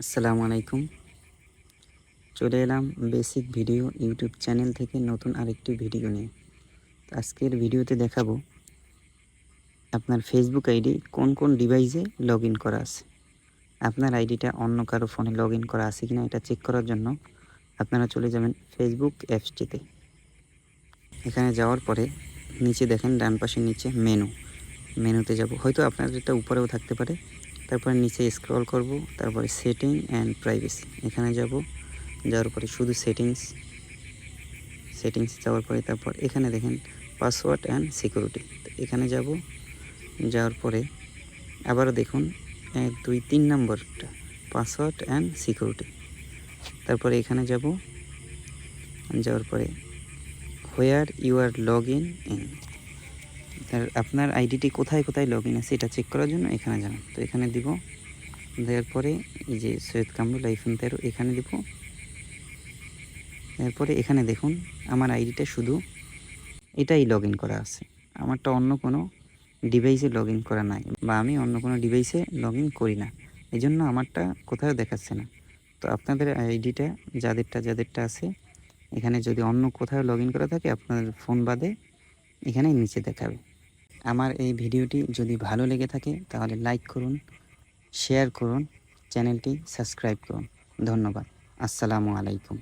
আসসালামু আলাইকুম। চলে এলাম বেসিক ভিডিও ইউটিউব চ্যানেল থেকে নতুন আরেকটি ভিডিও নিয়ে। আজকের ভিডিওতে দেখাবো আপনার ফেসবুক আইডি কোন কোন ডিভাইসে লগ করা আছে। আপনার আইডিটা অন্য কারও ফোনে লগ করা আছে কিনা এটা চেক করার জন্য আপনারা চলে যাবেন ফেসবুক অ্যাপসটিতে এখানে যাওয়ার পরে নিচে দেখেন ডান পাশের নিচে মেনু মেনুতে যাব। হয়তো আপনার এটা উপরেও থাকতে পারে। তারপরে নিচে স্ক্রল করব, তারপরে সেটিং অ্যান্ড প্রাইভেসি এখানে যাব, যাওয়ার পরে শুধু সেটিংস সেটিংস যাওয়ার পরে তারপর এখানে দেখেন পাসওয়ার্ড অ্যান্ড সিকিউরিটি এখানে যাব, যাওয়ার পরে আবারও দেখুন, এক, দুই, তিন নম্বরটা পাসওয়ার্ড অ্যান্ড সিকিউরিটি তারপরে এখানে যাব, যাওয়ার পরে where you are log in in তার আপনার আইডিটি কোথায় কোথায় লগ ইন আছে এটা চেক করার জন্য এখানে যাবেন তো এখানে দিব, দেওয়ার পরে এই যে সৈয়দ কামরুল আইফোন তেরো, এখানে দিব। এরপরে এখানে দেখুন, আমার আইডিটা শুধু এটাই লগ করা আছে। আমারটা অন্য কোনো ডিভাইসে লগ করা নাই, বা আমি অন্য কোনো ডিভাইসে লগ করি না। এই জন্য আমারটা কোথাও দেখাচ্ছে না। তো আপনাদের আইডিটা, যাদেরটা যাদেরটা আছে, এখানে যদি অন্য কোথাও লগ করা থাকে, আপনাদের ফোন বাদে এখানে নিচে দেখাবে। আমার এই ভিডিওটি যদি ভালো লেগে থাকে, তাহলে লাইক করুন শেয়ার করুন চ্যানেলটি সাবস্ক্রাইব করুন। ধন্যবাদ। আসসালামু আলাইকুম।